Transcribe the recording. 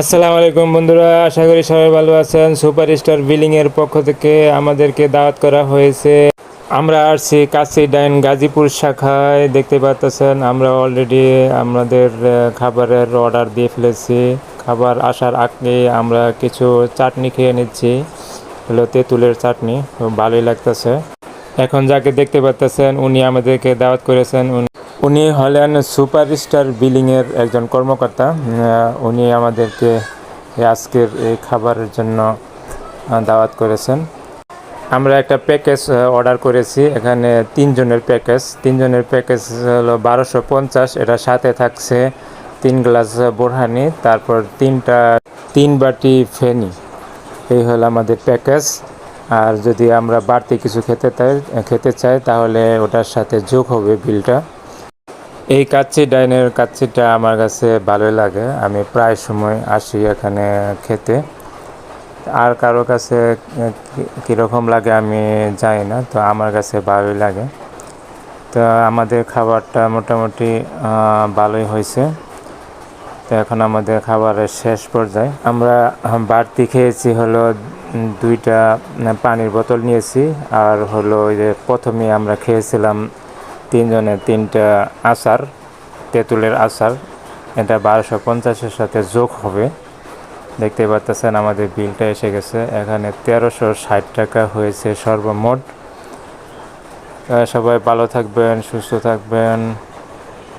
আসসালামু আলাইকুম বন্ধুরা, আশা করি সবাই ভালো আছেন। সুপার স্টার বিলিং এর পক্ষ থেকে আমাদেরকে দাওয়াত করা হয়েছে। আমরা আসছি কাশি ডাইন গাজীপুর শাখায়, দেখতে পাচ্ছেন আমরা অলরেডি আমাদের খাবারের অর্ডার দিয়ে ফেলেছি। খাবার আসার আগে আমরা কিছু চাটনি খেয়ে নিচ্ছি। হলো তেঁতুলের চাটনি ভালোই লাগতেছে। এখন যাকে দেখতে পাচ্ছেন, উনি আমাদেরকে দাওয়াত করেছেন, উনি উনি হলেন সুপারস্টার বিলিংয়ের একজন কর্মকর্তা। উনি আমাদেরকে আজকের এই খাবারের জন্য দাওয়াত করেছেন। আমরা একটা প্যাকেজ অর্ডার করেছি। এখানে তিনজনের প্যাকেজ। তিনজনের প্যাকেজ হলো বারোশো পঞ্চাশ। এটা সাথে থাকছে তিন গ্লাস বোরহানি, তারপর তিনটা, তিন বাটি ফেনি। এই হলো আমাদের প্যাকেজ। আর যদি আমরা বাড়তি কিছু খেতে চাই খেতে চাই, তাহলে ওটার সাথে যোগ হবে বিলটা। এই কাচ্চি ডাইনের কাচ্চিটা আমার কাছে ভালোই লাগে। আমি প্রায় সময় আসি এখানে খেতে। আর কারও কাছে কীরকম লাগে আমি জানি না, তো আমার কাছে ভালোই লাগে। তো আমাদের খাবারটা মোটামুটি ভালোই হয়েছে। তো এখন আমাদের খাবারের শেষ পর্যায়ে। আমরা বাড়তি খেয়েছি হলো দুইটা পানির বোতল নিয়েছি, আর হলো ওই যে প্রথমে আমরা খেয়েছিলাম তিনজনের তিনটা আচার, তেঁতুলের আচার। এটা বারোশো পঞ্চাশের সাথে যোগ হবে। দেখতে পাচ্ছেন আমাদের বিলটা এসে গেছে। এখানে তেরোশো ষাট টাকা হয়েছে সর্বমোট। সবাই ভালো থাকবেন, সুস্থ থাকবেন।